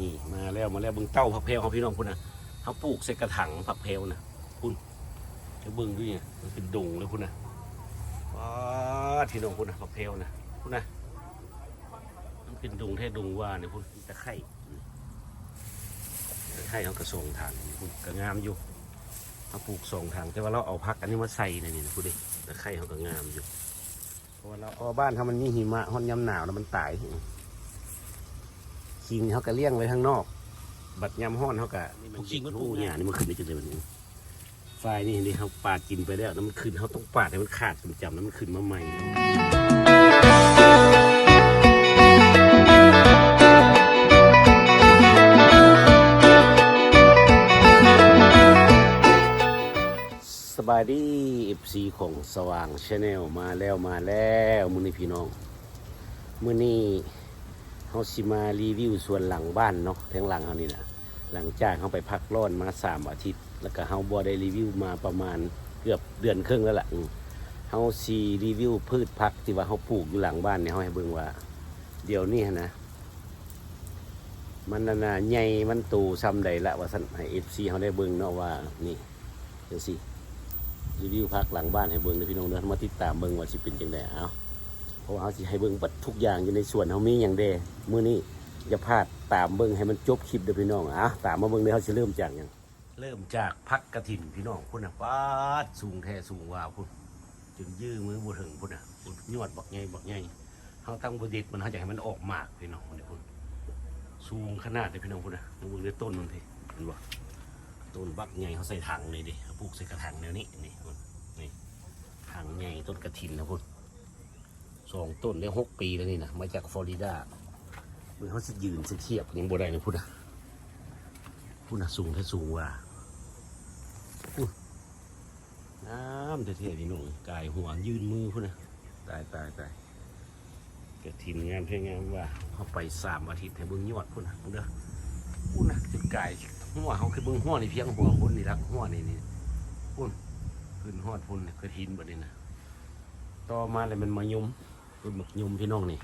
นี่มาแล้วมาแล้วเบิ่งเต้าผักเพลเขาพี่น้องพุ่นนะเขาปลูกใส่กระถางผักเพลนะพุ่นจะเบิ่งด้วยเนี่ยมันเป็นดงเลยพุ่นนะว้าที่น้องพุ่นนะผักเพลนะพุ่นนะมันเป็นดงแท้ดงว่าเนี่ยพุ่นตะไคร่ตะไคร่เขากระส่งทางพุ่นก็งามอยู่เขาปลูกส่งทางแต่ว่าเราเอาพักอันนี้มาใส่ในนี่นะพุ่นดิตะไคร่เขาก็งามอยู่เพราะว่าเราพราะว่าบ้านเขามันมีหิมะฮอนยำหนาวแล้วมันตาย คิงเขาก็เลี้ยงไว้ข้างนอก บัดยำห้อนเขาก็พวกคิงมันปูเนี่ยนี่มันขึ้นไปจังเลยมันไฟนี่นี่เขาปาดกินไปแล้วแล้วมันขึ้นเขาต้องปาดให้มันขาดจำจำแล้วมันขึ้นมาใหม่สบายดีเอฟซีของสว่างชาแนลมาแล้วมาแล้วมือนี้พี่น้องมือนี้ เขาสิมารีวิวส่วนหลังบ้านเนาะทั้งหลังเขานี่นะหลังจากเขาไปพักร้อนมาสามอาทิตย์ แล้วก็เขาบัได้รีวิวมาประมาณเกือบเดือนครึ่งแล้วล่ะเขาสีรีวิวพืชผักที่ว่าเขาปลูกอยู่หลังบ้านเนี่ยเขาให้เบิ่งว่า เดี๋ยวนี้นะ มันน่ะใหญ่มันโตูซ้ำใดละว่าสันให้เอฟซีเขาได้เบิ่งเนาะว่านี่เดี๋ยวสิรีวิวผักหลังบ้านให้เบิ่งเลยพี่น้องเด้อมาติดตามเบิ่งว่าสิเป็นจังไดเอา เพราะว่าเขาสิให้เบิ่งบัดทุกอย่างอยู่ในส่วนเขามีอย่างเดมื้อนี้อย่าพลาดตามเบิ่งให้มันจบคลิปเด้อพี่น้องอะตามมาเบิ่งเด้อเขาสิเริ่มจากหยังเริ่มจากพักกระถินพี่น้องพุ่นน่ะปาดสูงแท้สูงว่าพุ่นจนยื้อมือบ่ถึงพุ่นน่ะพุ่นยอดบักใหญ่บักใหญ่เฮาตั้งบ่ดิดมันเฮาอยากให้มันออกมากพี่น้องพุ่นน่ะพุ่นสูงขนาดเด้อพี่น้องพุ่นน่ะดูเบิ่งเด้อต้นมันพี่เห็นบ่ต้นบักใหญ่เขาใส่ถังเลยดิเขาปลูกใส่กระถางแนวนี้นี่พุ่นนี่ถังใหญ่ต้นกระถินนะพุ่น สองต้นได้หกปีแล้วนี่นะมาจากฟลอริดาเมื่อเขาสิยืนสิเทียบยังบ่ได้เลยพูดนะพูดนะสูงแค่สูงว่าพูดน้ำเท่ๆพี่น้องกายหัวยืนมือพูดนะตายตายตายกระถินงามเพียงงามว่าเขาไปสามอาทิตย์ให้เบิ่งยอดพูดนะเด้อพูดนะจุดกายหัวเขาคือเบิ่งหัวนี่เพียงหัวคนนี่รักหัวนี่นี่พูดขึ้นหอดพุ่นน่ะกระถินแบบนี้นะต่อมาเลยมันมายุม ต้นหมกยมพี่น้องนี่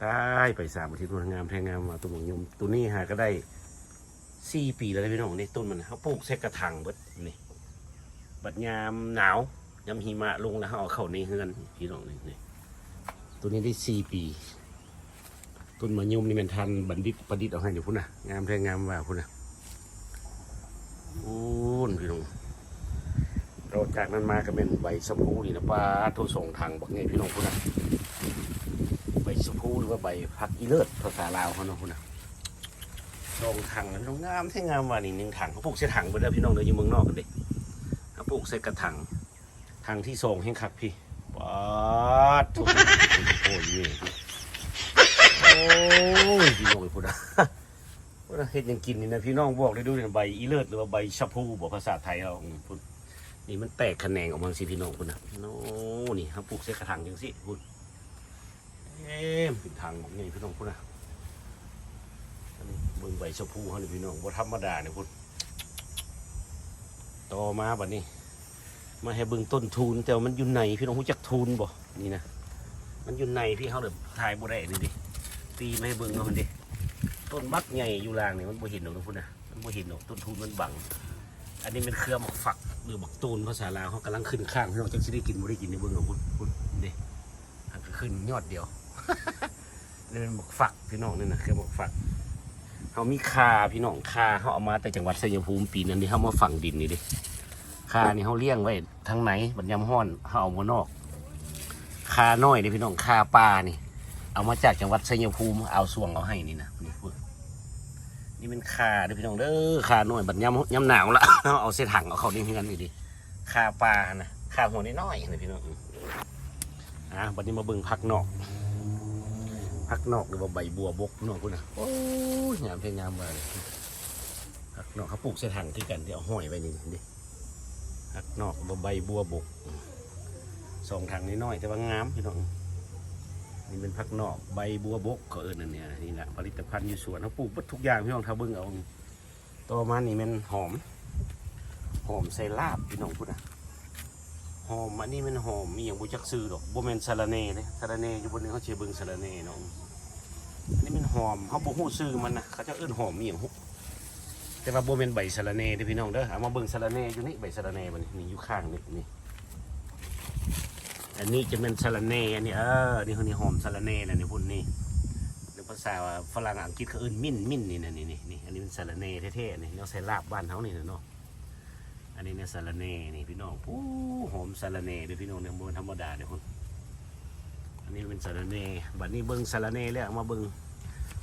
ได้ไปสามอาทิตย์มันงามแพงงามมาต้นหมกยมตัวนี้หาก็ได้สี่ปีแล้วพี่น้องนี่ต้นมันเขาปลูกใส่กระถางเบิดนี่บัดยามหนาวยามหิมะลงแล้วเขาเอาเข้าในเฮือนพี่น้องนี่นี่ตัวนี้ได้สี่ปีต้นมะยมนี่มันทันบัณฑิตประดิษฐ์เอาให้เดี๋ยวพุ่นนะงามแพงงามว่าพุ่นนะโอ้นพี่น้อง จากนั้นมาก็เป็นใบสะพูนี่นะป้าโทรส่งทางบอกไงพี่น้องพุ่นนะใบสะพูหรือว่าใบผักอีเลิศภาษาลาวเขาเนาะพุ่นนะส่งทางนั้นงามแท้งามว่านี่หนึ่งถังเขาปลูกใส่ถังไปแล้วพี่น้องเลยอยู่เมืองนอกกันเด็เขาปลูกใส่กระถางถังที่ส่งให้คักพี่ป้าดโถ่โอ้ยโอ้ยพี่น้องพุ่นนะพุ่นะเฮ็ดยังกินนี่นะพี่น้องบอกได้ดูเนี่ยใบอีเลิศหรือว่าใบชะพูบอกภาษาไทยเราพุ่น นี่มันแตกแขนงออกมาสิพี่น้องคุณนะโน่นี่ครับปลูกเสกกระถางจังสิคุณเอ๊ะเป็นทางของนี่พี่น้องคุณนะอันนี้เบิ่งใบชะพูเขานี่พี่น้องว่าธรรมดาเนี่ยคุณต่อมาบัดนี้ มาให้เบิ่งต้นทุนแต่ว่ามันอยู่ในพี่น้องรู้จักทุนบ่นี่นะมันอยู่ในพี่เขาเลยถ่ายบ่ได้นี่ดิตีไม่ให้เบิ่งเอามันดิต้นบักใหญ่อยู่ล่างนี่มันบ่เห็นหรอกนะคุณนะมันบ่เห็นหรอกต้นทุนมันบัง อันนี้เป็นเครือหมกฝัก หรือหมกตูนภาษาลาวเขากำลังขึ้นข้างพี่น้องจังสิได้กินบ่ได้กินในเบื้องของพุ่นพุ่นนี่อันก็ขึ้นยอดเดียวนี่เป็นหมกฝักพี่น้องนี่นะเครือหมกฝักเขามีคาพี่น้องคาเขาเอามาแต่จังหวัดชัยภูมิปีนั้นที่เขามาฝังดินนี่ดิคานี่เขาเลี้ยงไว้ทางไหนบัดยำห้อนเขาเอามานอกคาน้อยนี่พี่น้องคาปลานี่ เอามาจากจังหวัดชัยภูมิเอาส่วงเอาให้นี่นะ นี่เป็นคาเด้อพี่น้องเด้อคาหน่อยบัดยำยำหนาวละเอาเอาเส้นถังเอาเขานี่เฮือนนี่ดิคาปลานะคาหัวน้อยๆนะพี่น้องอะบัดนี้มาเบิ่งผักนอกผักนอกหรือว่าใบบัวบกน้องพุ่นนะโอ้ยงามเพียงงามมาเลยผักนอกเขาปลูกเส้นถังคือกันที่เอาห้อยไว้นี่ดิผักนอกหรือว่าใบบัวบกสองถังน้อยๆแต่ว่างามพี่น้อง นี่เป็นผักนอกใบบัวบกก็เอิญนั่นเนี่ยนี่แหละผลิตภัณฑ์อยู่สวนเขาปลูกทุกอย่างพี่น้องทาเบิ้งเอาต่อมานี่มันหอม หอมใส่ลาบพี่น้องพูดนะหอมอันนี้มันหอมมีอย่างบุจักซื้อดอกโบแมนสาระเน่เนี่ยสาระเน่อยู่บนนี้เขาเชื่อเบิ้งสาระเน่น้องอันนี้มันหอมเขาบ่ฮู้ชื่อมันนะเขาจะเอิ้นหอมอีหยังฮุแต่ว่าบ่แมนใบสะระแหน่เด้พี่น้องเด้อเอามาเบิ่งสะระแหน่อยู่นี่ใบสะระแหน่บันี้นี่อยู่ข้างนี่นี่ อันนี้จะเป็นสะระแหน่อันนี้เออนี่เขานี่หอมสะระแหน่แล้วนี่พุ่นนี่ในภาษาฝรั่งอังกฤษเขาเอิ้นมิ้นมิ้นนี่นะนี่นี่อันนี้เป็นสะระแหน่แท้ๆนี่เราใส่ลาบบ้านเฮานี่นะเนาะอันนี้เนี่ยสะระแหน่นี่พี่น้องปู้หอมสะระแหน่เด้อพี่น้องเนี่ยบ่ธรรมดาเด้อพุ่นอันนี้เป็นสาระเน่บัดนี้เบิ้งสาระเน่แล้วเอามาเบิ้ง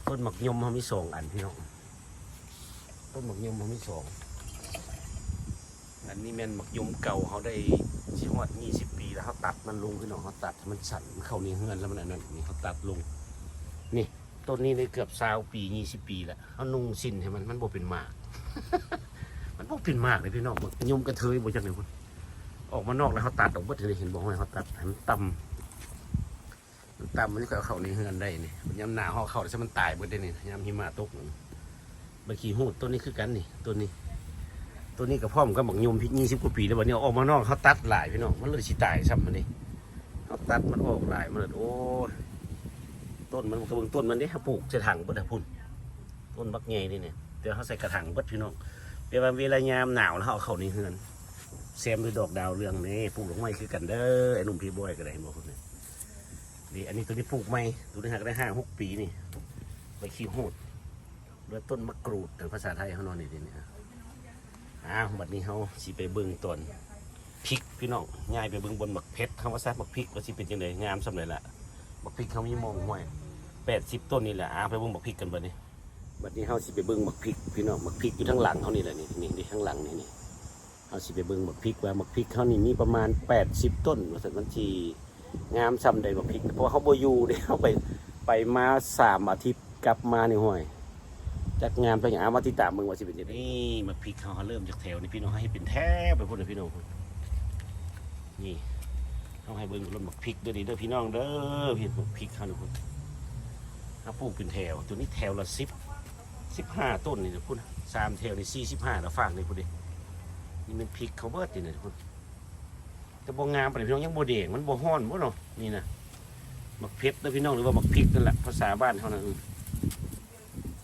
ต้นหมักยมเขามีสองอันพี่น้องต้นหมักยมเขามีสองอันนี้แม่นหมักยมเก่าเขาได้ ชิฮอดยี่สิบปีแล้วเขาตัดมันลงพี่น้องเขาตัดมันสั่นมันเข้าในเฮือนแล้วมันอันนั้นนี่เขาตัดลง นี่ต้นนี้ได้เกือบสาวปียี่สิบปีแล้วเขานุ่งสิ้นให้มันมันบ่เป็นหมาก มันบ่เป็นหมากเลยพี่น้องมักยมกระเทยบ่จังเลยพุ่นออกมานอกแล้วเขาตัดออกเบิดเลยเห็นบอกว่าเขาตัดให้มันต่ำตามมันก็เอาเข้าในเฮือนได้นี่ยามหนาวเขาเข้าแล้วมันตายเบิดได้นี่ยามหิมะตกบางขีหูดต้นนี้คือกันนี่ต้นนี้ ต้นนี้กับพ่อมก็บักยมพี่ยี่สิบกว่าปีแล้ววันนี้ออกมานอกเขาตัดหลายพี่น้องมันเลยสิตายซ้ำมันนี่เขาตัดมันออกหลายมันเลยโอ้ต้นมันกระเบื้องต้นมันนี่ปลูกใส่ถังบดพุ่นต้นบักใหญ่นี่เนี่ยเดี๋ยวเขาใส่กระถางบดพี่น้องเดี๋ยวเวลายามหนาวแล้วเขาเอาเข้าในเฮือนแซมด้วยดอกดาวเรืองนี่ปลูกดอกไม้คือกันเด้อไอ้หนุ่มพี่บอยก็ได้บอกคนนี้นี่อันนี้ตัวนี้ปลูกใหม่ตัวนี้หักได้ห้าหกปีนี่ใบขี้โหูดแล้วต้นมะกรูดแต่ภาษาไทยเขานอนนี่ดิเนี่ย อ้าวบัดนี้เขาสิไปเบิ่งต้นพริกพี่น้องง่ายไปเบิ่งบนหมักเพชรคำว่าซัดหมักพริกว่าสิเป็นยังไงงามสำเร็จละหมักพริกเขามีมองห้วยแปดสิบต้นนี่แหละอ้าวไปเบิ่งหมักพริกกันบัดนี้บัดนี้เขาสิไปเบิ่งหมักพริกพี่น้องหมักพริกอยู่ทั้งหลังเขานี่แหละนี่นี่นี่ข้งหลังนี่นี่เขาสิไปเบิ่งหมักพริกว่าหมักพริกเขานี่มีประมาณแปดสิบต้นว่าสันมันทีงามซ้ำใดบักพริกเพราะเขาโบยูเด้เขาไปไปมาสามอาทิตย์กลับมาในห้วย จากงานไปอย่างอามาติดตามมึงว่าสิเป็นยังไงนี่บักพริกเขาเริ่มจากแถวนี่พี่น้องให้เป็นแถวไปพูดเลยพี่น้องนี่เขาให้เบิ่งรถบักพริกเด้อนี่เด้อพี่น้องเด้อพี่บักพริกเขาเนี่ยพูดเขาปลูกเป็นแถวตัวนี้แถวละสิบสิบห้าต้นนี่นะพูดสามแถวนี่สี่สิบห้าแล้วฟางนี่พูดดินี่มันพริกเขาเบิดนี่นะพูดแต่บ่งามปานพี่น้องยังโบ่แดงมันโบ่ฮ้อนบ่เนาะนี่นะมักเพชรนะพี่น้องหรือว่ามักพริกนั่นแหละภาษาบ้านเขานะอือ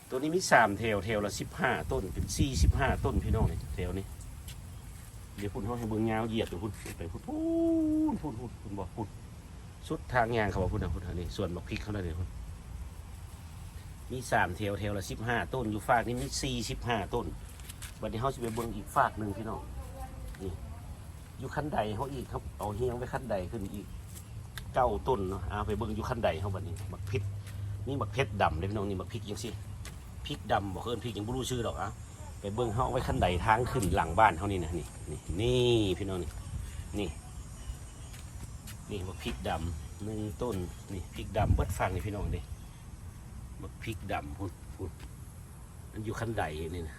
ตัวนี้มีสามแถวแถวละสิบห้าต้นเป็นสี่สิบห้าต้นพี่น้องนี่แถวนี้ เดี๋ยวพุ่นเขาให้เบิ่งยาวเหยียดอยู่พุ่นไปพุ่นพุ่นพุ่นพุ่นพุ่นบอกพุ่นสุดทางยางเขาบอกพุ่นนะพุ่นอันนี้ส่วนมักพริกเขาได้เลยพุ่นมีสามแถวแถวละสิบห้าต้นอยู่ฝากนี้มีสี่สิบห้าต้นวันนี้เขาจะไปเบิ่งอีกฝากหนึ่งพี่น้องนี่อยู่ขั้นใดเขาอีกครับเอาเฮียงไปขั้นใดขึ้นอีกเก้าต้นเนาะเอาไปเบิ่งอยู่ขั้นใดเขาบัดนี้บักพริกนี่บักเพชรดำเลยพี่น้องนี่บักพริกยังสิ พริกดำบอกเอิ้นพริกยังบ่รู้ชื่อดอกอะไปเบิ่งเขาไว้ขั้นใดทางขึ้นหลังบ้านเขานี่นะนี่นี่นี่พี่น้องนี่นี่นี่บักพริกดำหนึ่งต้นนี่พริกดำเบิดฟังนี่พี่น้องดิบักพริกดำพุ่นพุ่นมันอยู่ขั้นใดนี่นะ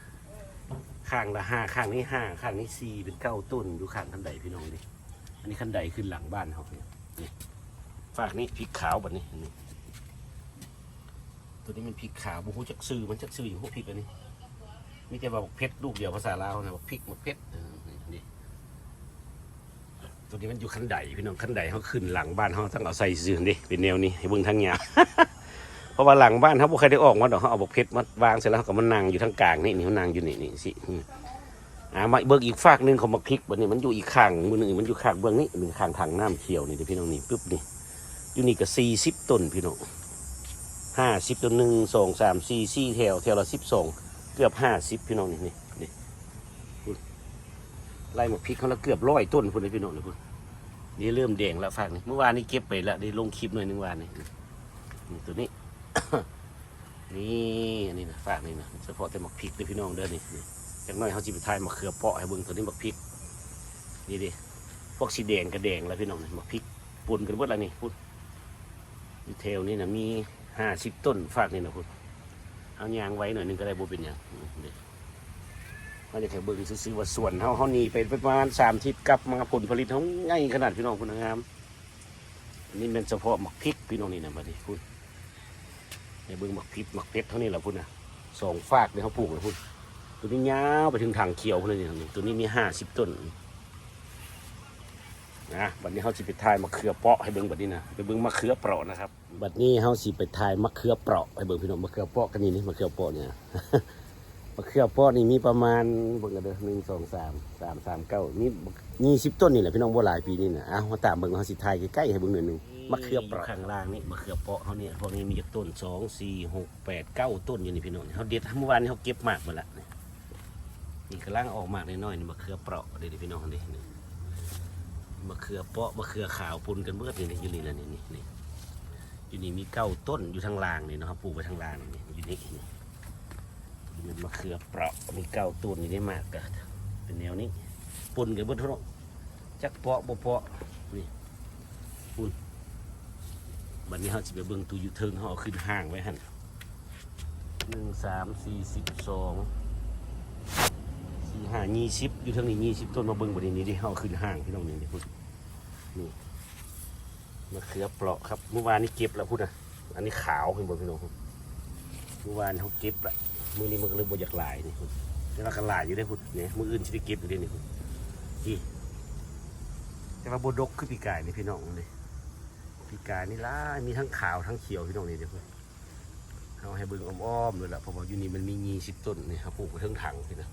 ข้างละห้าข้างนี้ห้าข้างนี้สี่เป็นเก้าต้นอยู่ข้างคันใดพี่น้องดิอันนี้คันใดขึ้นหลังบ้านเขาเนี่ยนี่ฝากนี้พริกขาวแบบนี้นนี้ ตัวนี้มันพริกขาวบุหูจักซื้อมันจักซื้ออยู่พวกพริกอันนี้นี่จะบอกเพชรลูกเดียวภาษาลาวนะบอกพริกมดเพชรนี่ตัวนี้มันอยู่คันใดพี่น้องคันใดเขาขึ้นหลังบ้านเขาตั้งเอาใส่ซื้อดิเป็นแนวนี้ให้เบิ่งทางยาวเพราะว่าหลังบ้านเขาบ่เคยได้ออกมาดอกเขาเอาบอกเพชรมาวางเสร็จแล้วเขาก็มานั่งอยู่ทางกลางนี่นี่เขานั่งอยู่นี่นี่สิอ่ามาเบิกอีกฝากนึงเของมักพริกบัดนี้มันอยู่อีกข้างมือหนึ่งมันอยู่ข้างเบื้องนี้หนึ่งข้างทางน้ำเขียวนี่เดี๋ยวพี่น้องนี่ปึ๊บนี่อยู่นี่ก็สี่สิบต้นพี่น้อง ห้าสิบต้นหนึ่งสองสามสี่สี่แถวแถวละสิบสองเกือบห้าสิบพี่น้องนี่นี่นี่ไล่มักพริกเขาล้วเกือบร้อยต้นพุ่นเลยพี่น้องนี่พุ่นนี่เริ่มแดงแล้วฝากนี่เมื่อวานนี้เก็บไปแล้วได้ลงคลิปหน่อยหนึงวานนี่นี่ตัวนี้ นี่อันนี้นะฝากนี่นะเฉพาะแต่หมักพริกเลยพี่น้องเด้อนี่นี่จากน้อยเขาจิไทายมะเขือเปาะให้เบิ่งตัวนี้หมักพริกนี่ดิพวกสีแดงกับแดงแล้วพี่น้องนี่หมักพริกปนกันเบิดแล้วนี่พูดดีเทลนี่นะมี ห้าสิบต้นฝากนี่นะพูดเอายางไว้หน่อยนึงก็ได้บ่เป็นยังนี่เขาจะแค่เบิ่งซื้อว่าส่วนเขาเขานี่ไปประมาณสามทิศกลับมาผลผลิตเขาง่ายขนาดพี่น้องคุณงามอันนี่เป็นเฉพาะหมักพริกพี่น้องนี่นะบัดนี้พูดในเบื้องหมักพริกหมักเพชรเท่านี้แหละพุ่นนะสองฝากเนี่ยเขาปลูกเลยพุ่นตัวนี้ยาวไปถึงทางเขียวพุ่นเลยนี่ตัวนี้มีห้าสิบต้น นะบัดนี้เฮาสิไปทายมะเขือเปราะให้เบิ่งบัดนี้นะไปเบิ่งมะเขือเปราะนะครับบัดนี้เฮาสิไปทายมะเขือเปราะให้เบิ่งพี่น้องมะเขือเปราะกันนี่นี่มะเขือเปราะเนี่ยมะเขือเปราะนี่มีประมาณเบิ่งกันเด้อหนึ่งสองสามสามสามเก้านี่ยี่สิบต้นนี่แหละพี่น้องบ่หลายปีนี่นะอะมาตามเบิ่งเฮาสิทายใกล้ๆให้เบิ่งหน่อยหนึงมะเขือเปราะข้างล่างนี่มะเขือเปราะเฮาเนี่ยพวกนี้มีจากต้นสองสี่หกแปดเก้าต้นอยู่นี่พี่น้องเฮาเด็ดเมื่อวานนี้เฮาเก็บมากหมดละนี่นี่กำลังออกมากน้อยๆนี่มะเขือเปราะเดี๋ยวๆพี่น้องนี่นี่ มะเขือเปาะมะเขือขาวปนกันเบิดนี่นี่อยู่นี่แหละนี่นี่นี่อยู่นี่มีเก้าต้นอยู่ทางล่างนี่นะครับปลูกไว้ทางล่างนี่อยู่นี่นี่นี่มะเขือเปราะมีเก้าต้นนี่ได้มากกะเป็นแนวนี้ปนกันเบิดทั้งจักเปาะบ่เปาะนี่ปุนบัดนี้เขาจะไปเบิ่งตูอยู่เทิงเขาเอาขึ้นห้างไว้หันหนึ่งสามสี่สิบสอง สี่ห้ายี่สิบอยู่เทางนี้ยี่สิบต้นมาเบิ่งบรินี้ที่เฮาขึ้นห้างพี่น้องนี่นี่พูดนี่มะเขือเปราะครับเมื่อวานนี้เก็บแล้วพูดนะอันนี้ขาวขึ้นบนพี่น้องเมื่อวานเขาเก็บละมื้อนี้มันก็เลยบ่อยากหลายนี่พูดแล้วเราก็หลายอยู่ได้พูดเนี่ยมืออื่นสิได้เก็บอยู่ได้นี่พูดที่แต่ว่าบดกคือปีกายนี่พี่น้องนี่ปีกายนี่ล่ามีทั้งขาวทั้งเขียวพี่น้องนี่เดี๋ยวพูดเอาให้เบิ่งอ้อมๆเลยล่ะเพราะว่าอยู่นี่มันมียี่สิบต้นนี่ครับปลูกไว้เทั้งถังพี่นะ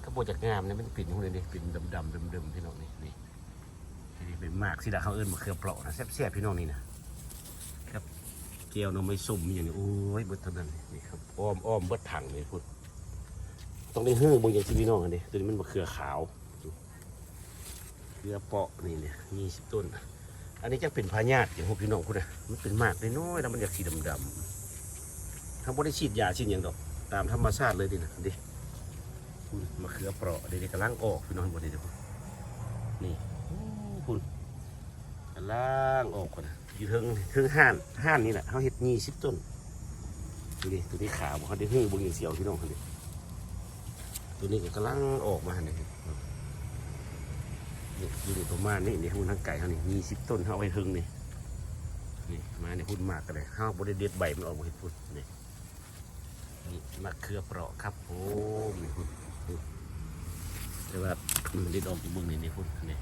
มันก็บจากงามเนี่ยมันปิ่นพวกนี้นี่ปิ่นดำดำดำดำๆพี่น้องนี่นี่นี่เป็นมากสิดาเขาเอิ้นมะเขือเปราะนะแซ่บๆพี่น้องนี่นะครับเกี๊ยวน้ำไม่ส้มอย่างนี้โอ้ยเบิดเท่านั้นนี่ครับอ้อมอ้อมเบิดถังนี่พูดต้องได้เฮื่องบางอย่างที่พี่น้องอันนี้ตัวนี้มันมะเขือขาวเขือเปราะนี่เนี่ยยี่สิบต้น อันนี้จะเป็นพญาติอย่างพวกพี่น้องพูดนะมันเป็นมากน้อยแล้วมันอยากสีดำดำๆถ้าบ่ได้ฉีดยาฉีดอย่างดอก ตามธรรมชาติเลยดินะดิ คุณมะเขือเปราะเดี๋ยวกำลังออกพี่น้องบนนี้เดี๋ยวนี่คุณกำลังออกก่อนนะอยู่เทิงเทิงห้านห้านนี่แหละเขาเห็ดยี่สิบต้นดูดิตัวนี้ขาวเขาได้หึ่งบนอย่างเสียวพี่น้องเขาดิตัวนี้ก็กำลังออกมาเนี่ยนี่อยู่ในประมาณนี้นี่หุ่นทางไก่เขานี่ยี่สิบต้นเขาไว้หึ่งนี่นี่มาเนี่ยหุ่นมากกันเลยเขาบริเด็ดใบมันออกมาเห็ดพุ่นนี่นี่มะเขือเปราะครับโอ้มีหุ่น แต่ว่ามันได้ดอกอยู่เบื้องนี้นี่พุ่นนี่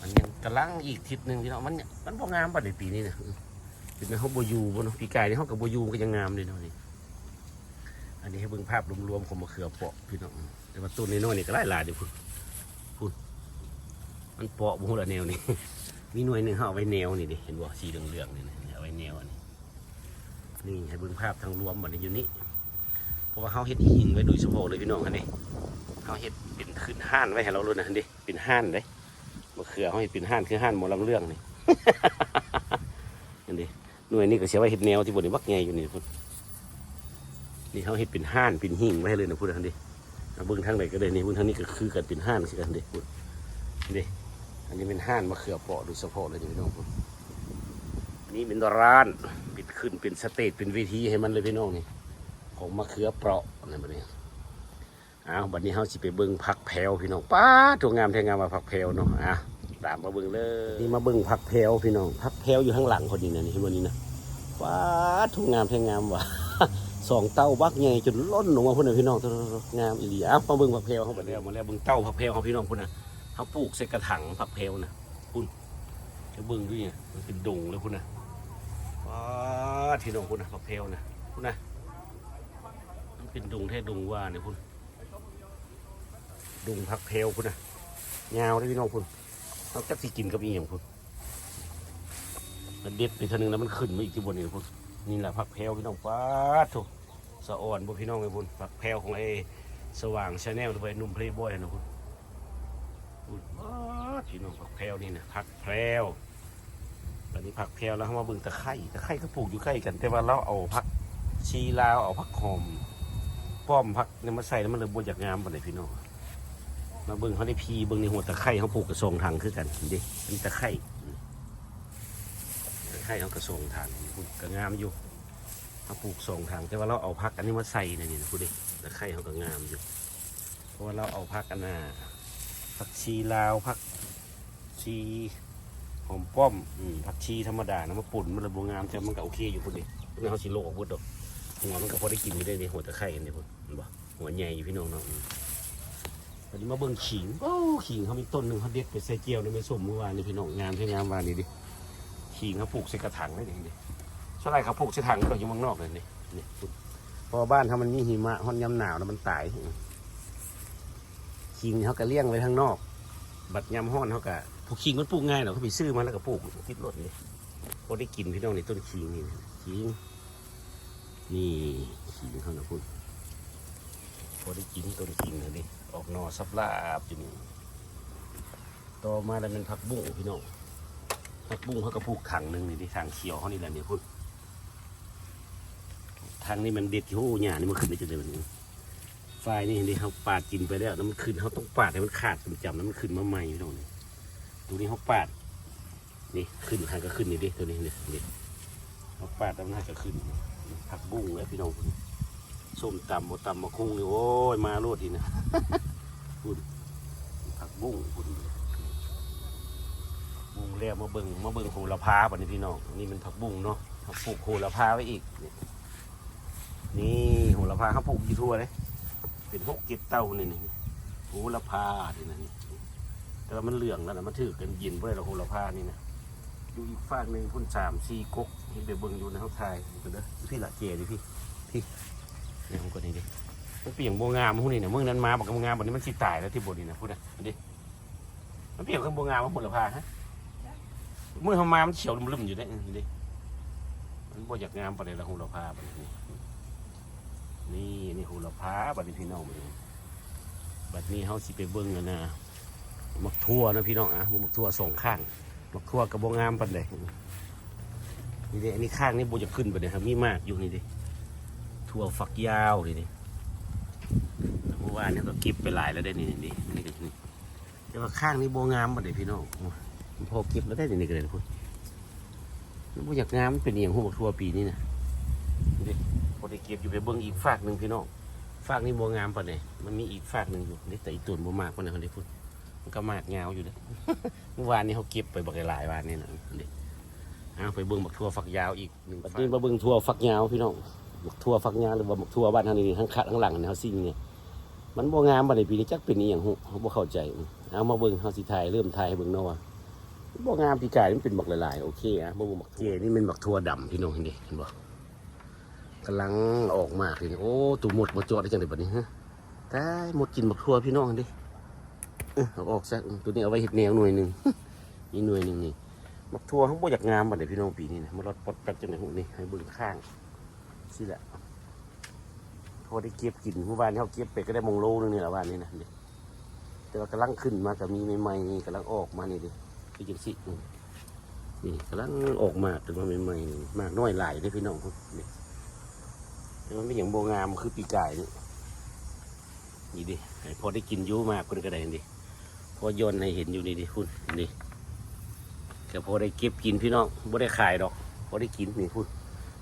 มันยังกำลังอีกทิศหนึ่งพี่น้องมันมันพองามป่ะในปีนี้เนี่ยปีนี้เขาโบยูบนปีกายนี่เขากับโบยูมันก็ยังงามเลยเนาะนี่อันนี้ให้เบิ่งภาพรวมๆของมะเขือเปาะพี่น้องแต่ว่าต้นน้อยๆนี่ก็ไล่ลาเดี๋ยวพุ่นพุ่นมันเปาะบุหัวละแนวนี่มีหน่วยหนึ่งเขาเอาไว้แนวนี่ดิเห็นบ่สีเหลืองๆนี่นะเอาไว้แนวอันนี้นี่ให้เบิ่งภาพทางรวมบัดนี้อยู่นี่ะว่าเขาเฮ็ดหิงไว้โดยเฉพาะเลยพี่น้องคันนี้เขาเฮ็ดเป็นขึ้นห้านไว้ให้เราเลยนะอันนี้เป็นห้านเลยมะเขือเขาเฮ็ดเป็นห้านคือห้านหมอลำเรื่องนี่อันนี้หน่วยนี้ก็เสียไว้เฮ็ดแนวที่บนนี้วักใหญ่อยู่นี่พุ่นนี่เขาเฮ็ดเป็นห้านเป็นหิ่งไว้ให้เลยนะพูดอันนี้เอาเบิ่งทางไหนก็ได้นี่เบิ่งทางนี้ก็คือกันเป็นห้านสิกันเด้พูดอันนี้อันนี้เป็นห้านมะเขือเปาะโดยเฉพาะเลยพี่น้องพูดนี่เป็นร้านปิดขึ้นเป็นสเตจเป็นเวทีให้มันเลยพี่น้องนี่ ของมะเขือเปราะอะไรแบบนี้อ้าวบัดนี้เฮาสิไปเบิ่งผักแพรวพี่น้องป้าดถูกงามแทงงามมาผักแพรวเนาะอะตามมาเบิ่งเลยนี่มาเบิ่งผักแพรวพี่น้องผักแพรวอยู่ข้างหลังคนนี้นะนี่เห็นวันนี้นะป้าดถูกงามแทงงามว่ะสองเต้าบักใหญ่จนล้นลงมาพุ่นน่ะพี่น้องงามอีหลีอ้าวมาเบิ่งผักแพรวเขาบัดแล้วมาแล้วเบิ่งเต้าผักแพรวเขาพี่น้องพุ่นน่ะเขาปลูกใส่กระถางผักแพรวน่ะพุ่นจะเบิ่งด้วยเนี่ยมันเป็นดงเลยพุ่นน่ะว้าที่น้องคุณนะผักเพลวนะคุณนะ เป็นดุงแท้ดุงว่าเนี่ยคุณดงผักเพลวคุณนะยาวเลยพี่น้องคุณเขาจักสิกินกับอีหยังคุณมันเด็ดไปทีนึงแล้วมันขึ้นมาอีกที่บนนี่คุณนี่แหละผักเพลวพี่น้องป้าดโถูสะอ่อนบ่พี่น้องเลยคุณผักเพลวของไอ้สว่างชาแนลหรือว่าไอ้หนุ่มเพลย์บอยนะคุณคุณว้าดพี่น้องผักเพลวนี่นะผักเพลวตอนนี้ผักแพรวแล้วเขามาบิ่งตะไคร่ตะไคร่ก็ปลูกอยู่ใกล้กัน แต่ว่าเราเอาผักชีลาวเอาผักหอม ป้อมผักเนี่ยมาใส่แล้วมันเลยบวจากงามปานใดพี่น้องมาเบิ่งเขาได้พีเบิ่งในหัวตะไคร่เขาปลูกกระทรงทางคือกันดิอันนี้ตะไคร่ตะไคร่เขากระทรงทางปลูกก็งามอยู่เขาปลูกทรงทาง แต่ว่าเราเอาผักอันนี้มาใส่เนี่ยนี่นะพูดดิตะไคร่เขาก็งามอยู่ เพราะว่าเราเอาผักอันน่ะผักชีลาวผักชีหอมป้อมผักชีธรรมดานะมาปุ่นมันระบงามแต่มันก็โอเคอยู่พุ่นดินี่เขาสิโลกพุ่นดอก หัวมันก็พอได้กินไม่ได้ในหัวตะไคร่กันนี่พุ่นเห็นบ่หัวใหญ่อยู่พี่น้องเนาะอืมวันนี้มาเบิ่งขิงโอ้ขิงเขามีต้นหนึ่งเขาเด็ดไปใส่เจียวในไม่ส้มเมื่อวานนี่พี่น้องงานที่งานวานนี่ดิขิงเขาปลูกใส่กระถางได้ดิดิเท่าไหรเขาปลูกใส่ถังก็อยู่เมืองนอกเลยนี่นี่พอบ้านถ้ามันมีหิมะฮ้อนยำหนาวแล้วมันตายขิงเขาก็เลี้ยงไว้ข้างนอก บัดยำฮ้อนเขาก็ผู้ขิงมันปลูกง่ายหรอกเขาไปซื้อมาแล้วก็ปลูกติดรถเลยพอได้กินพี่น้องในต้นขิงนี่ขิง นี่ขิงเขานะพูดพอได้กินต้นกินเลยดิออกนอซับลาบอยู่นี่ต่อมาแล้วเป็นผักบุ้งพี่น้องผักบุ้งเขาก็ปลูกถังหนึ่งนี่ดิทางเขียวเขานี่แหละเนี่ยพุ่นทางนี้มันเด็ดที่หูหญ้านี่มันขึ้นได้จังเลยมันฝ่ายนี่เห็นี่เขาปาดกินไปแล้วแล้วมันขึ้นเขาต้องปาดให้มันขาดจำจำแล้วมันขึ้นมาใหม่พี่น้องนี่ดูนี่เขาปาดนี่ขึ้นทางก็ขึ้นนี่ดิตัวนี้นี่นี่เขาปาดแล้วมันก็ขึ้น ผักบุ้งเลยพี่น้องส้มตำบตำมะคุ้งนี่โอ้ยมาโลดทีนะคุณผักบุ้งคุณบุ้งแล้วมาเบิ่งมาเบิ่งโหระพาบัดนี้พี่น้องนี่มันผักบุ้งเนาะเขาปลูกโหระพาไว้อีก นี่โหระพาเขาปลูกอยู่ทั่วเลยเป็นหกเก็บเต้านี่นี่โหระพาที่นั่นนี่แต่ว่ามันเหลืองแล้วนะมันถือกันยินเพื่อเราโหระพานี่นะอยู่อีกฝากหนึ่งพุ่นสามสี่กก นไปเบิ่งอยู่ในห้องไทยเด้อพี่ละเจดิพี่เดี๋ยวผมกดนี่ดิมันเปลี่ยนโบงามพวกนี้เนี่ยเมื่อนั้นมาบอกกับโบงามวันนี้มันสิตายแล้วที่บนนี่นะพูดนะเอาดิมันเปลี่ยนกับโบงามมาหมดละพาฮะเมื่อเขามามันเฉียวลุ่มๆอยู่ได้เออดิมันบ่อยากงามปานใดละหูละพาปานนี้นี่นี่หูละพาบัดนี้พี่น้องบัดนี้บัดนี้เขาสิไปเบิ้งกันนะมักทั่วนะพี่น้องอะมักทั่วสองข้างมักทั่วกับโบงามปานใด นี่ดิอันนี้ข้างนี่โบจะขึ้นไปเลยครับมีมากอยู่นี่ดิถั่วฝักยาวนี่นี่เมื่อวานนี่ก็ก็บไปหลายแล้วได้นี่นี่นี่ก็นี่แต่ว่าข้างนี้โบงามมาเลยพี่น้องพอเก็บแล้วได้นี่ก็เลยนะพุ่นมันโบอยากงามมันเป็นอย่างหัวทั่วปีนี่นะนี่ดิพอได้เก็บอยู่ไปเบิ้งอีกฝากหนึ่งพี่น้องฝากนี้โบงามปะเนี่ยมันมีอีกฝากหนึ่งอยู่นี่แต่อีตุนโบมากปะเนี่ยคนได้พุ่นมันก็มากยาอยู่เลยเมื่อวานนี้เขาเก็บไปบักหลายวันนี่นะนี่ เอาไปเบิ้งบักทั่วฝักยาวอีกหนึ่งฝากนี้มาเบิ้งทั่วฝักยาวพี่น้องหมกทั่วฟักยาหรือว่าหมกทั่วบ้านทางนี้ข้างขาข้างหลังเนี่ยเขาซิ่งเนี่ยมันบ่งามบัดในปีนี้จักเป็นอีหยังฮู้เขาบ่เข้าใจเอามาเบิ่งเฮาสิถ่ายเริ่มถ่ายให้เบิ่งเนาะว่าบ่งามปีกายมันเป็นบักหลายๆโอเคอะบ่บ่บักทั่วนี่มันบักทั่วดำพี่น้องเห็นดิเห็นบ่กำลังออกมากเลยโอ้ตูหมดบ่จอดได้จังได๋บัดนี้ฮะตายหมดกินบักทั่วพี่น้องเห็นดิเออเอาออกซะอืมตัวนี้เอาไว้เฮ็ดแนวหน่วยหนึงนี่หน่วยหนึงนี่ บักทั่วเขาบ่อยากงามบัดนี้พี่น้องปีนี้นะมันรดปดแป๊บจังได๋ฮู้นี่ให้เบิ่งข้างสิแหละพอได้เก็บกินเมื่อวานเขาเก็บไปก็ได้มงโลนึงนี่แหละวันนี้นะแต่ว่ากำลังขึ้นมากับมีใหม่ๆกำลังออกมานี่ดิพี่จิงสินี่กำลังออกมาแต่ว่าใหม่ๆมากน้อยหลายเลยพี่น้องนี่แต่มันไม่อย่างโบงามคือปีกายนี่นี่ดิพอได้กินอยูมากคนก็ได้นี่พอยนให้เห็นอยู่นี่ดิคุณนี่ แต่พอได้เก็บกินพี่น้องบ่ได้ขายดอกพอได้กินนี่คุณ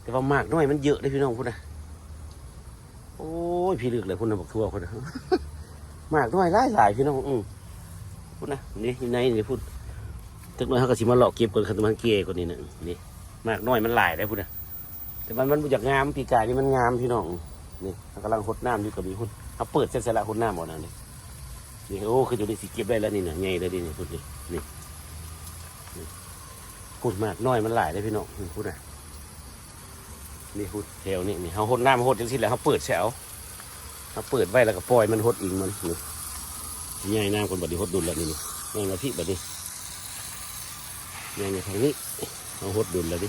แต่ว่ามากน้อยมันเยอะเลยพี่น้องพุ่นะโอ้ยพี่เลือกเลยพุ่นะบอกทั่วพุ่นนะมากน้อยหลายหลายพี่น้องอืมพุ่นะนี่ในนี่พุ่นตึกน้อยเขาก็สิมาหลอกเก็บก่อนคันมันเกยกว่านี้นะนี่มากน้อยมันหลายได้พุ่นะแต่มันมันบ่อยากงามปีกายนี่มันงามพี่น้องนี่เขากำลังหดน้ำอยู่กับมีพุ่นเขาเปิดเส้นสละหดน้ำหมดนะนี่นี่โอ้คืออยู่ในสีเก็บได้แล้วนี่นะใหญ่เลยนี่พุ่นนี่นี่นี่ พุ่นมากน้อยมันหลายได้พี่น้องพุ่นะนี่หดแถวนี่นี่เขาหดน้ำหดจังสิแหล้วเขาเปิดแฉวเขาเปิดไว้แล้วก็ปล่อยมันหดอีกมันนี่ง่ายน้ำคนบัดนี้หดดุลแล้วนี่นี่ง่ายมาพี่บัดนี้ง่ายมาทางนี้เขาหดดุลแล้วดิ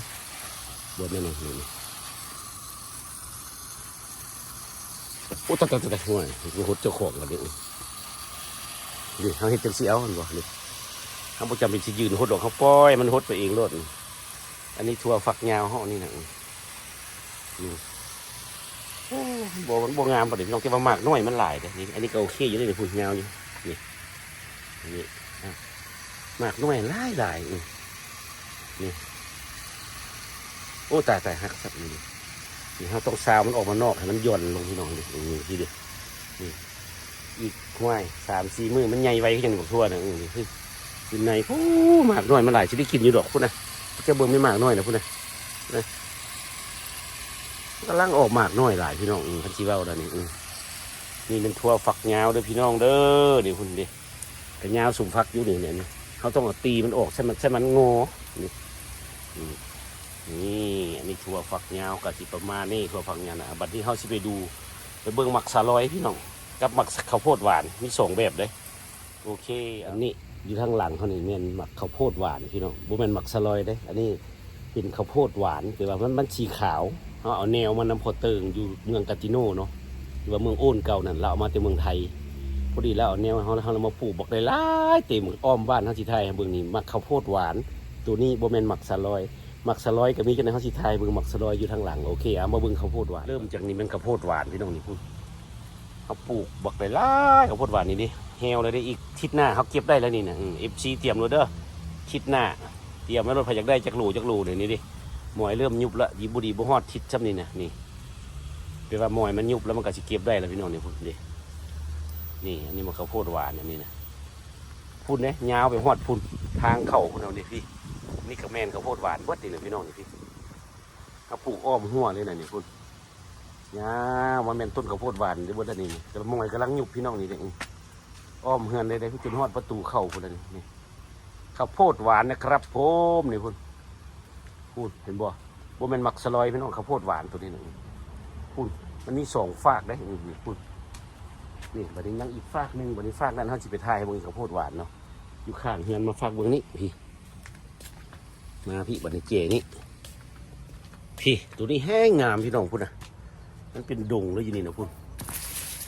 บนนั่นน่ะนี่นี่โอ้ตายตายตายห่วยมันหดเจ้าของกันนี่นี่เขาเห็นจังสีเอาอันบ่นี่ เขาประจำเป็นสิยืนหดดอกเขาปล่อยมันหดไปเองรถอันนี้ทัวฝักยาวเขานี่นะบมันโบงามประเด็นน้องแกว่ามากน้อยมันหลายเด้อนี่อันนี้ก็โอเคอยู่เลยพูดยาวอยู่นี่นี่มากน้อยหลายหลายนี่โอ้ตายตายหักสักนี่นี่เขาต้องซาวมันออกมานอกให้มันหย่อนลงที่น้องดินี่ทีเดียวนี่อีกห้วยสามสี่มือมันใหญ่ไว้ขึ้นบอกทั่วนะอืมนี่คือ กินในโอ้หมากน้อยมันหลายจะได้กินอยู่ดอกพูดนนะจะเบิ่งไม่หมากน้อยนะพูดนนะกำลังออกหมากน้อยหลายพี่น้องอืมพันชีเว้าแล้วนี่อืมนี่เป็นทั่วฝักยาวเด้อพี่น้องเด้อเดี๋ยวคุณดิกระยาวสุ่มฟักอยู่นี่เนี่ยนี่เขาต้องเอาตีมันออกใช่มันใช่มันงอนี่นี่อันนี้ทั่วฝักยาวกับสิประมาณนี่ทั่วฝักยาวนะบัดนี้เขาสิไปดูไปเบิ่งหมักสาลอยพี่น้องกับหมักข้าวโพดหวานมีสองแบบเลยโอเค อันนี้ อยู่ทางหลังเขานี่เมนหมักข้าวโพดหวานพี่น้องบ่แม่นหมักสลอยเด้ อันนี้เป็นข้าวโพดหวานแต่ว่ามันมันสีขาวเขาเอาแนวมันนำพอเติงอยู่เมืองกาติโนเนาะหรือว่าเมืองโอนเก่านั่นเราเอามาจากเมืองไทยพอดีแล้วเอาแนวเขาเขาเรามาปลูกบอกได้หลายเต็มอ้อมบ้านเขาสิไทยเบิ่งนี่มักข้าวโพดหวาน ตัวนี้โบแมนหมักสะลอยหมักสะลอยก็มีกันในเขาสิไทยเบิ่งหมักสะลอยอยู่ทางหลังโอเคเอามาเบิ่งข้าวโพดหวานเริ่มจากนี้เป็นข้าวโพดหวานพี่น้องนี่พูด เขาปลูกบอกได้หลายข้าโพดหวานนี่ดิเฮลเลยได้อีกทิศหน้าเขาเก็บได้แล้วนี่นะเอฟซีเตรียมรถเด้อทิศหน้าเตรียมแล้รถพยากได้จากหลูจากหลูเดี๋ยวนี้ดิหมอยเริ่มยุบละยีบุดีบุฮอดทิศซ้ำนี่นะนี่แปลว่าหมอยมันยุบแล้วมันก็สิเก็บได้แล้วพี่น้องนี่พุ่นดินี่อันนี้มันเขาโพดหวานอันนี้นะพุ่นเนี่ยยาวไปหอดพุ่นทางเข้าพุ่นเอาดิพี่นี่ก็แมนเขาโพดหวานเบิดนี่นพี่น้องนี่พี่เขาปลูกอ้อมหัวเลยนะนี่พุ่น ยาวมันแมนต้นข้าวโพดหวานเดี๋ยวบนด้านนี้นี่แต่มอยกำลังยุบพี่น้องนี่เด็กอ้อมเฮือนเลยเด้พี่จนหอดประตูเข้าพุ่นอันนี่นี่ข้าวโพดหวานนะครับผมนี่พุ่นพุ่นเห็นบ่บ่แมนมักสลอยพี่น้องข้าวโพดหวานตัวนี้นะพุ่นมันมีสองฝากได้พุ่นนี่บัดนี้ยังอีกฝากหนึ่งบัดนี้ฝากนั้นเขาจิไปทายให้บิ่งข้าวโพดหวานเนาะอยู่ข้างเฮือนมาฝากบิ่งนี่พี่มาพี่บัดนี้เจนี่พี่ตัวนี้แห้งงามพี่น้องพุ่นนะ มันเป็นดงเลยอยู่นี่นะพุ่น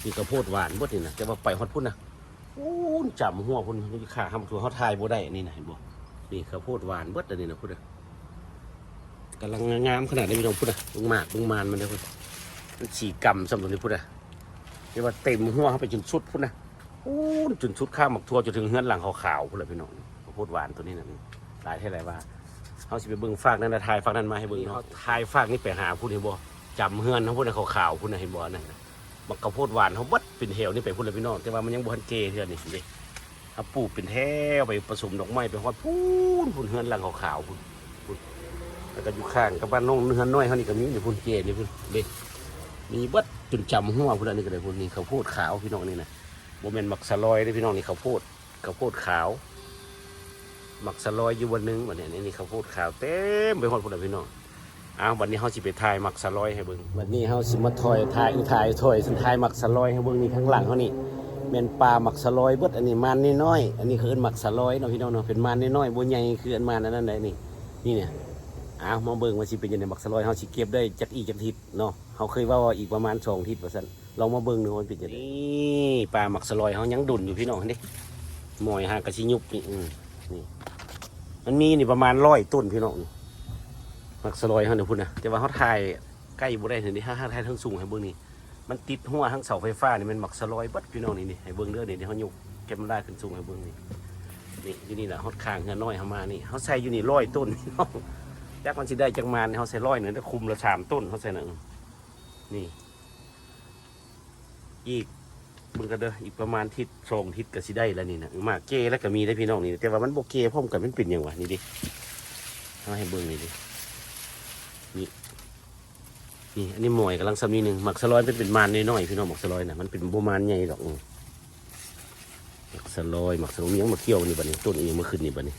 มีข้าวโพดหวานบดนี่นะแต่ว่าไปฮอดพุ่นนะอู้นจำหัวพุ่นอยู่ข้าทำตัวเขาทายบ่ได้นี่นะเห็นบ่นี่ข้าวโพดหวานบดอันนี้นะพุ่นนะกำลังงามขนาดนี้พี่น้องพุ่นนะลุงหมากลุงมานมันเลยพุ่นมันฉีกกำสำหรับนี่พุทธะเรียกว่าเต็มหัวเข้าไปจนสุดพุทธนะอู้นจนสุดข้ามหมักทั่วจนถึงเฮือนหลังขาวๆพุทธะพี่น้องข้าวโพดหวานตัวนี้นะหลายเท่าไหร่ว่าเขาสิไปเบิ่งฝากนั่นนะทายฝากนั้นมาให้เบิ่งเนาะทายฝากนี่ไปหาพูดเห็นบ่ จำเฮือนเขาพูดนะขาวๆพูดนะเห็นบ่นั่นน่ะบักข้าโพดหวานเขาบัดเป็นเหวนี่ไปพูดเลยพี่น้องแต่ว่ามันยังบ่ทันเกเท่านี้สิเขาปลูกเป็นแถวไปผสมดอกไม้ไปฮอดพูนพูนเฮือนหลังขาวๆพูนพูนแล้วก็อยู่ข้างกับบ้านน้องเฮือนน้อยเขานี่ก็มีนี่พูนเกนี่พูนเด้มีบัดจนจำหัวพุ่นอันนี้ก็เลยพุ่นนี่ข้าวโพดขาวพี่น้องนี่นะโมเมนหมักสลอยเลยพี่น้องนี่เขาวโพดข้าวโพดขาวหมักสลอยอยู่วันหนึงวันนี้นี่นี่ข้าวโพดขาวเต็มไปหมดพุ่นนะพี่น้อง อ้าววันนี้เฮาสิไปถ่ายหมักสลอยให้เบิ่งวันนี้เฮาสิมาถอยถ่ายอีถ่ายถอยสิถ่ายหมักสลอยให้เบิ่งนี่ข้างหลังเฮานี่แม่นปลาหมักสลอยเบิดอันนี้มันน้อยๆอันนี้คืออันหมักสลอยเนาะพี่น้องเนาะเป็นมันน้อยๆบ่ใหญ่คืออันมันอันนั้นได้นี่นี่เนี่ยอ้าวมาเบิ่งว่าสิเป็นยังไงบักสลอยเฮาสิเก็บได้จักอีกจักทิศเนาะเฮาเคยว่าว่าอีกประมาณ2ทิศว่าซั่นลองมาเบิ่งดูมันเป็นจังไดนี่ปลาหมักสลอยเฮายังดุนอยู่พี่น้องนี่หมอยหากระสิยุบนี่อืมนี่มันมีนี่ประมาณ100ต้นพี่น้องนี่ มักสลอยเฮาเนี่ยพุ่นนะแต่ว่าเฮาถ่ายใกล้บ่ได้ถึงนี่ถ้าถ่ายทั้งสูงให้เบิ่งนี่มันติดหัวทั้งเสาไฟฟ้านี่มันมักสลอยบัดพี่น้องนี่นี่ให้เบิ่งเด้อนี่เดี๋ยวเฮายกแคมราขึ้นสูงให้เบิ่งนี่นี่อยู่นี่แหละฮอดข้างเฮือน้อยเฮามานี่เฮาใส่อยู่นี่100ต้นพี่น้องจักมันสิได้จังมานเขาใส่ร้อยหนึ่งถ้าคุมละสามต้นเขาใส่หนึ่งนี่ อีกมึงก็เด้ออีกประมาณทิศสองทิศก็สิได้แล้วนี่นะมาเกแล้วก็มีได้พี่น้องนี่แต่ว่ามันโบเกพร้อมกันมันเป็นยังวะนี่ดิเอาให้เบิ่งนี่ดิ นี่อันนี้หมอยกำลังสำนีหนึ่งหมักสลอยเป็นเป็นมานน้อยๆพี่น้องหมักสลอยนะมันเป็นโบมานใหญ่หรอกหมักสลอยหมักสลอยมียังมาเคี่ยวนี่บัดนี้ต้นอีกมาขึ้นนี่บัดนี้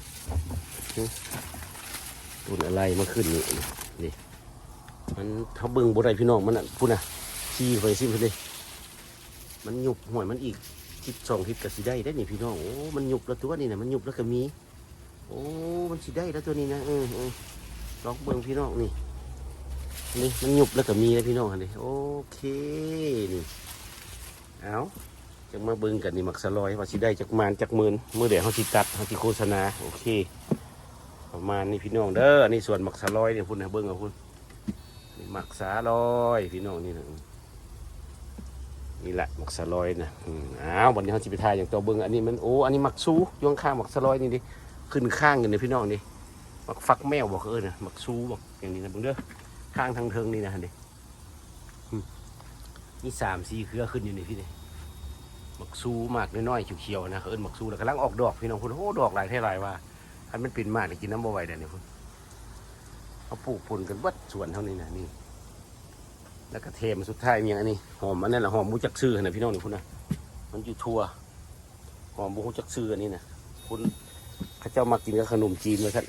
ต้นอะไรมาขึ้นนี่นี่มันเขาเบิ่งบ่ได้พี่น้องมันอะพูดนะขี้ไปซิไปเลยมันหยุบหวยมันอีกทิศสองทิศก็สิได้ได้นี่พี่น้องโอ้มันหยุบแล้วตัวนี่นะมันหยุบแล้วก็มี โอ้มันสิได้แล้วตัวนี้นะเออเออลองเบิ่งพี่น้องนี่ นี่มันหยุบแล้วก็มีนะพี่น้องอันนี้โอเคนี่เอาจะมาเบิ่งกันนี่หมักสลอยว่าสิได้จากมานจากหมื่นเมื่อเดี๋ยวเขาสิตัดเขาสิโฆษณาโอเค ประมาณนี้พี่น้องเด้ออันนี้ส่วนหมักสาลอยเนี่ยพุ่นนะเบิ้งเอาพุ่นนี่หมักสาลอยพี่น้องนี่นะนี่แหละหมักสาลอยนะอ้าววันนี้เขาจะไปทายอย่างตัวเบิ้งอันนี้มันโอ้อันนี้หมักซูย่องข้างหมักสาลอยนี่ดิขึ้นข้างกันเลยพี่น้องนี่หมักฟักแมวบอกเออนะหมักซูบอกอย่างนี้นะเบิ้งเด้อ ข้างทางเทิงนี่นะดิอืมนี่สามสี่เครือขึ้นอยู่นี่พี่นี่หมักซูหมากน้อยๆเขียวๆนะเอิ้นหมักซูแล้วกำลังออกดอกพี่น้องพุ่นโอ้ดอกหลายเท่าไรว่าอันมันเป็นมากเลยกินน้ำบ่ไหวเดี๋ยวนี้พุ่นเขาปลูกผลกันเบัดสวนเท่านี้นะนี่ แล้วก็เทมสุดท้ายมีอันนี้หอมอันนั้นแหละหอมมูจักซื่อนะพี่น้องนี่พุ่นะมันอยู่ทั่วหอมมูจักซืออันนี้นะคุณข้าเจ้ามากินกับขนมจีนไว้ท่าน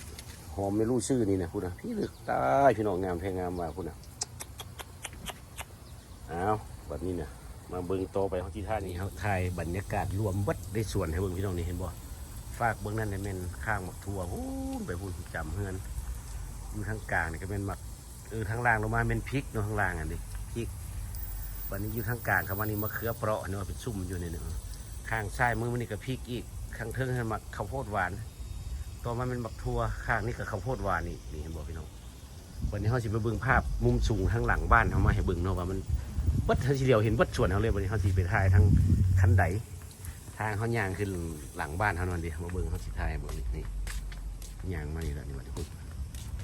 หอมไม่รู้ชื่อนี่นะพุ่นะพี่ลือกตายพี่น้องงามแทงงามมาพุ่นนะอ้าวแบบนี้นะมาเบิ่งโตไปเขาที่ท่านี่เขาถ่ายบรรยากาศรวมเบัดได้ส่วนให้เบิงพี่น้องนี่เห็นบ่ฝากเบิ่งนั่นเนี่ยแม่นข้างหมักทั่วหูไปพุ่นจำเฮือนอยู่ทางกลางนี่ก็เป็นหมักเออทางล่างลงมาเป็นพริกเนาะทางล่างอันนี้พริก วันนี้อยู่ทางกลางครับวันนี้มะเขือเปราะเนาะเป็นซุ่มอยู่ในนึงข้างซ้ายมือมันนี่ก็พริกอีกข้างเทิงให้มักข้าวโพดหวาน ตัวมันเป็นบักทัวข้างนี่ก็ข้าวโพดหวานนี่นี่เห็นบอกพี่น้องวันนี้เขาสิไปเบิ่งภาพมุมสูงทางหลังบ้านเขามาให้เบิ่งเนาะว่ามันเบัดทีเดียวเห็นเบัดส่วนเขาเลยวันนี้เขาสิไปถ่ายทางคันไดทางเขาย่างขึ้นหลังบ้านเขานอนดิมาเบิ่งเขาสิถ่ายบิ่งนี่นี่ย่างมานี่แหละนี่วันนี้คุณ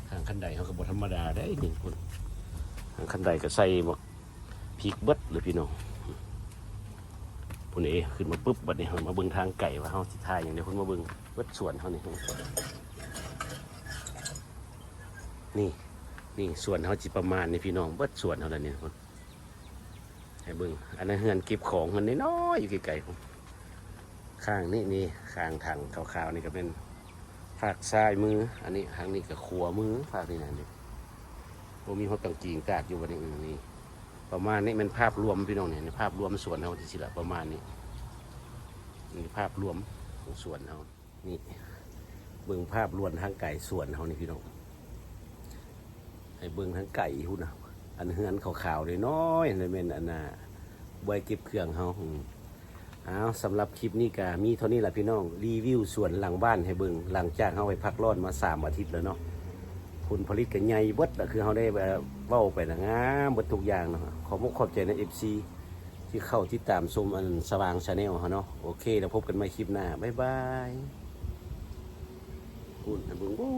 ทางคันไดเขาก็บธรรมดาได้หนึ่งคนทางคันไดก็ใส่หมกพริกเบิดเลยพี่น้องพุ่นเอขึ้นมาปุ๊บบัดนี้เรามาเบิ่งทางไก่ว่าเฮาสิทายอย่างเดียวพุ่นมาเบิ่ง เบิดสวนเฮานี่นี่นี่สวนเฮาสิประมาณนี่พี่น้องเบิดสวนเฮาแล้วนี่พุ่นให้บิ่งอันนั้นเฮือนเก็บของมันน้อยอยู่ไกลๆพุ่นข้างนี่นี่ข้างทางขาวๆนี่ก็เป็นภาคซ้ายมือ อันนี้ทางนี้ก็ขวมือภาคนี้นั่นนี่ผมมีหัวกังกีงกาดอยู่วันนี้นี่ประมาณนี้เป็นภาพรวมพี่น้องเนี่ยในภาพรวมสวนเอาที่สิละประมาณนี้นี่ภาพรวมของสวนเอา นี่เบิ่งภาพรวมทางไก่ส่วนเขานี่พี่น้องให้เบิ่งทางไก่หุ่นนะอันเฮือนขาวๆเลยน้อยเลยเป็นอันน่ะใบเก็บเครื่องเขาเอาสำหรับคลิปนี้ก็มีเท่านี้แหละพี่น้องรีวิวสวนหลังบ้านให้เบิ่งหลังจากเขาไปพักร้อนมาสามอาทิตย์แล้วเนาะผลผลิตกันใหญ่เบิดคือเขาได้แบบเว้าไปนะงามเบิดทุกอย่างเนาะขอบมุกขอบใจในเอฟซีที่เข้าที่ตามชมอันสว่างชาแนลเขาเนาะโอเค แล้วพบกันใหม่คลิปหน้า บ๊ายบาย คุณนะเบึงบู